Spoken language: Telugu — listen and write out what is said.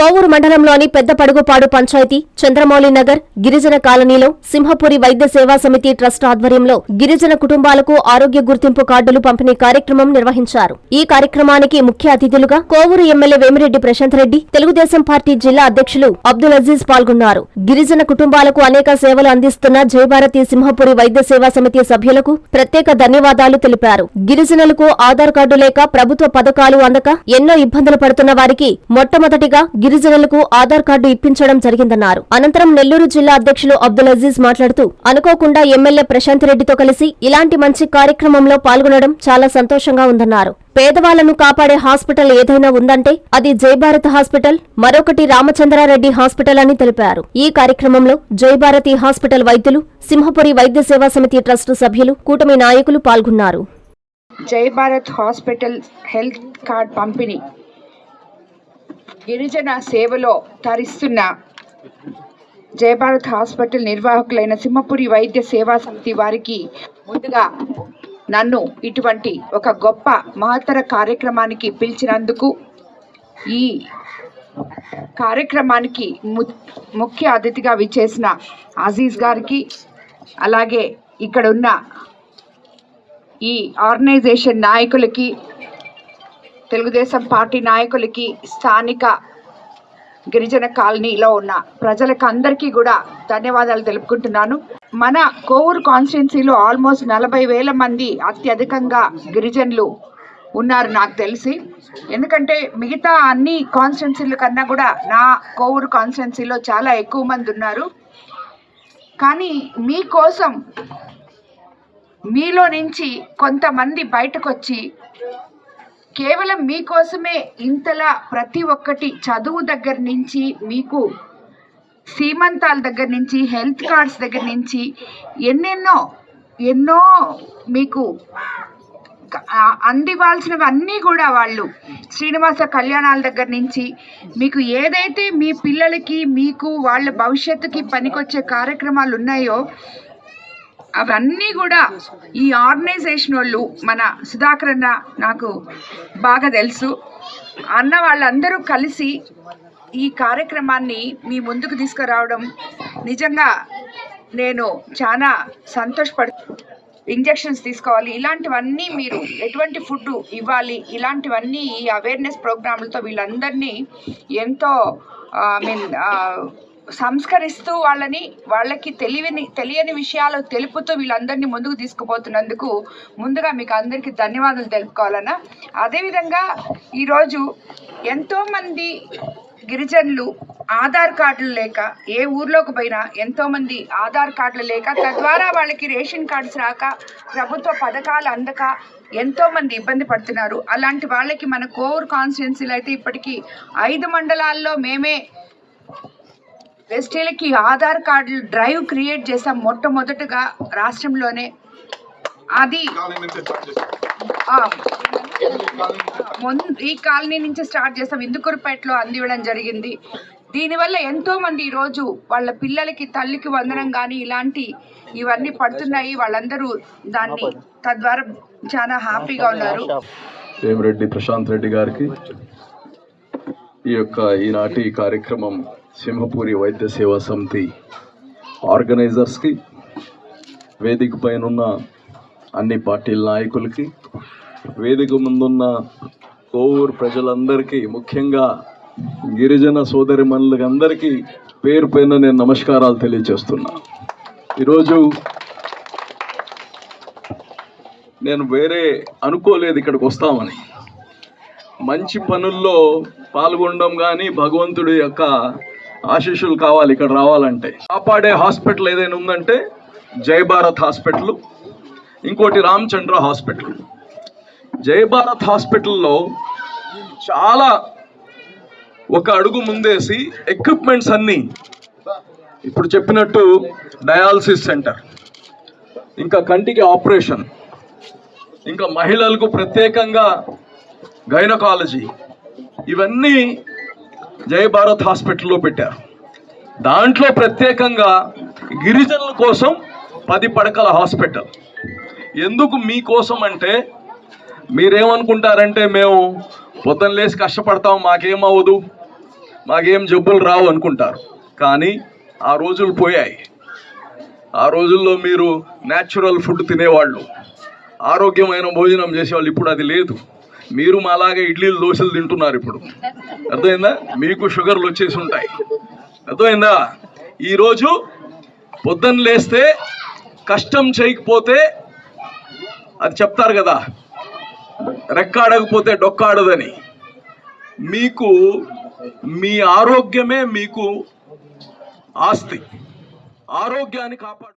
కోవూరు మండలంలోని పెద్దపడుగుపాడు పంచాయతీ చంద్రమౌళి నగర్ గిరిజన కాలనీలో సింహపురి వైద్య సేవా సమితి ట్రస్ట్ ఆధ్వర్యంలో గిరిజన కుటుంబాలకు ఆరోగ్య గుర్తింపు కార్డులు పంపిణీ కార్యక్రమం నిర్వహించారు. ఈ కార్యక్రమానికి ముఖ్య అతిథులుగా కోవూరు ఎమ్మెల్యే వేమిరెడ్డి ప్రశాంత్ రెడ్డి తెలుగుదేశం పార్టీ జిల్లా అధ్యక్షులు అబ్దుల్ అజీజ్ పాల్గొన్నారు. గిరిజన కుటుంబాలకు అనేక సేవలు అందిస్తున్న జయభారతి సింహపురి వైద్య సేవా సమితి సభ్యులకు ప్రత్యేక ధన్యవాదాలు తెలిపారు. గిరిజనులకు ఆధార్ కార్డు లేక ప్రభుత్వ పథకాలు అందక ఎన్నో ఇబ్బందులు పడుతున్న వారికి మొట్టమొదటిగా గిరిజనులకు ఆధార్ కార్డు ఇప్పించడం జరిగిందన్నారు. అనంతరం నెల్లూరు జిల్లా అధ్యక్షులు అబ్దుల్ అజీజ్ మాట్లాడుతూ అనుకోకుండా ఎమ్మెల్యే ప్రశాంత్ రెడ్డితో కలిసి ఇలాంటి మంచి కార్యక్రమంలో పాల్గొనడం చాలా సంతోషంగా ఉందన్నారు. పేదవాళ్ళను కాపాడే హాస్పిటల్ ఏదైనా ఉందంటే అది జయభారత్ హాస్పిటల్ మరొకటి రామచంద్రారెడ్డి హాస్పిటల్ అని తెలిపారు. ఈ కార్యక్రమంలో జయభారతి హాస్పిటల్ వైద్యులు సింహపురి వైద్య సేవా సమితి ట్రస్టు సభ్యులు కూటమి నాయకులు పాల్గొన్నారు. జై భారత్ హాస్పిటల్ హెల్త్ కార్డ్ పంపిణీ గిరిజన సేవలో తరిస్తున్న జయభారత్ హాస్పిటల్ నిర్వాహకులైన సింహపురి వైద్య సేవా సమితి వారికి ముందుగా నన్ను ఇటువంటి ఒక గొప్ప మహత్తర కార్యక్రమానికి పిలిచినందుకు ఈ కార్యక్రమానికి ము- ముఖ్య అతిథిగా విచ్చేసిన అజీజ్ గారికి అలాగే ఇక్కడ ఉన్న ఈ ఆర్గనైజేషన్ నాయకులకి తెలుగుదేశం పార్టీ నాయకులకి స్థానిక గిరిజన కాలనీలో ఉన్న ప్రజలకు అందరికీ కూడా ధన్యవాదాలు తెలుపుకుంటున్నాను. మన కోవూరు కాన్స్టిట్యున్సీలో ఆల్మోస్ట్ నలభై వేల మంది అత్యధికంగా గిరిజనులు ఉన్నారు నాకు తెలిసి. ఎందుకంటే మిగతా అన్ని కాన్స్టిట్యున్సీల కన్నా కూడా నా కోవూరు కాన్స్టిట్యున్సీలో చాలా ఎక్కువ మంది ఉన్నారు. కానీ మీకోసం మీలో నుంచి కొంతమంది బయటకు వచ్చి కేవలం మీకోసమే ఇంతలా ప్రతి ఒక్కటి చదువు దగ్గర నుంచి మీకు సీమంతాల దగ్గర నుంచి హెల్త్ కార్డ్స్ దగ్గర నుంచి ఎన్నెన్నో ఎన్నో మీకు అందివాల్సినవన్నీ అన్నీ కూడా వాళ్ళు శ్రీనివాస కళ్యాణాల దగ్గర నుంచి మీకు ఏదైతే మీ పిల్లలకి మీకు వాళ్ళ భవిష్యత్తుకి పనికొచ్చే కార్యక్రమాలు ఉన్నాయో అవన్నీ కూడా ఈ ఆర్గనైజేషన్ వాళ్ళు మన సుధాకర్ అన్న నాకు బాగా తెలుసు. అన్న వాళ్ళందరూ కలిసి ఈ కార్యక్రమాన్ని మీ ముందుకు తీసుకురావడం నిజంగా నేను చాలా సంతోషపడు ఇంజెక్షన్స్ తీసుకోవాలి. ఇలాంటివన్నీ మీరు ఎటువంటి ఫుడ్ ఇవ్వాలి? ఇలాంటివన్నీ ఈ అవేర్నెస్ ప్రోగ్రాంలతో వీళ్ళందరినీ ఎంతో ఐ మీన్ సంస్కరిస్తూ వాళ్ళని వాళ్ళకి తెలియని తెలియని విషయాలు తెలుపుతూ వీళ్ళందరినీ ముందుకు తీసుకుపోతున్నందుకు ముందుగా మీకు అందరికీ ధన్యవాదాలు తెలుపుకోవాలన్నా. అదేవిధంగా ఈరోజు ఎంతోమంది గిరిజనులు ఆధార్ కార్డులు లేక ఏ ఊర్లోకి పోయినా ఎంతోమంది ఆధార్ కార్డులు లేక తద్వారా వాళ్ళకి రేషన్ కార్డ్స్ రాక ప్రభుత్వ పథకాలు అందక ఎంతోమంది ఇబ్బంది పడుతున్నారు. అలాంటి వాళ్ళకి మన కోర్ కాన్స్టిట్యున్సీలో అయితే ఇప్పటికీ ఐదు మండలాల్లో మేమే ఎస్టీలకి ఆధార్ కార్డులు డ్రైవ్ క్రియేట్ చేసాం మొట్టమొదటగా రాష్ట్రంలోనే. అది ఈ కాలనీ నుంచి స్టార్ట్ చేస్తాం ఇందుకూరుపేటలో అందివ్వడం జరిగింది. దీనివల్ల ఎంతో మంది ఈరోజు వాళ్ళ పిల్లలకి తల్లికి వందనం కానీ ఇలాంటి ఇవన్నీ పడుతున్నాయి. వాళ్ళందరూ దాన్ని తద్వారా చాలా హ్యాపీగా ఉన్నారు. రెడ్డి ప్రశాంత్ రెడ్డి గారికి ఈ యొక్క ఈనాటి కార్యక్రమం సింహపూరి వైద్య సేవా సమితి ఆర్గనైజర్స్కి వేదిక పైన ఉన్న అన్ని పార్టీల నాయకులకి వేదిక ముందున్న కోవూరు ప్రజలందరికీ ముఖ్యంగా గిరిజన సోదరి అందరికీ పేరు పైన నేను నమస్కారాలు తెలియజేస్తున్నా. ఈరోజు నేను వేరే అనుకోలేదు ఇక్కడికి వస్తామని. మంచి పనుల్లో పాల్గొనడం కానీ భగవంతుడి యొక్క ఆశీస్సులు కావాలి ఇక్కడ రావాలంటే. కాపాడే హాస్పిటల్ ఏదైనా ఉందంటే జై భారత్ హాస్పిటల్ ఇంకోటి రామచంద్ర హాస్పిటల్. జై భారత్ హాస్పిటల్లో చాలా ఒక అడుగు ముందేసి ఎక్విప్మెంట్స్ అన్నీ. ఇప్పుడు చెప్పినట్టు డయాలసిస్ సెంటర్ ఇంకా కంటికి ఆపరేషన్ ఇంకా మహిళలకు ప్రత్యేకంగా గైనకాలజీ ఇవన్నీ జై భారత్ హాస్పిటల్లో పెట్టారు. దాంట్లో ప్రత్యేకంగా గిరిజనుల కోసం పది పడకల హాస్పిటల్. ఎందుకు మీకోసం అంటే మీరేమనుకుంటారంటే మేము పొద్దున్న లేసి కష్టపడతాం మాకేమవ్వదు మాకేం జబ్బులు రావు అనుకుంటారు. కానీ ఆ రోజులు పోయాయి. ఆ రోజుల్లో మీరు న్యాచురల్ ఫుడ్ తినేవాళ్ళు. ఆరోగ్యమైన భోజనం చేసేవాళ్ళు ఇప్పుడు అది లేదు. మీరు మాలాగా ఇడ్లీలు దోశలు తింటున్నారు ఇప్పుడు. అర్థమైందా? మీకు షుగర్లు వచ్చేసి ఉంటాయి. అర్థమైందా? ఈరోజు పొద్దున్న లేస్తే కష్టం చేయకపోతే అది చెప్తారు కదా రెక్కాడకపోతే డొక్కాడదని. మీకు మీ ఆరోగ్యమే మీకు ఆస్తి. ఆరోగ్యాన్ని కాపాడు.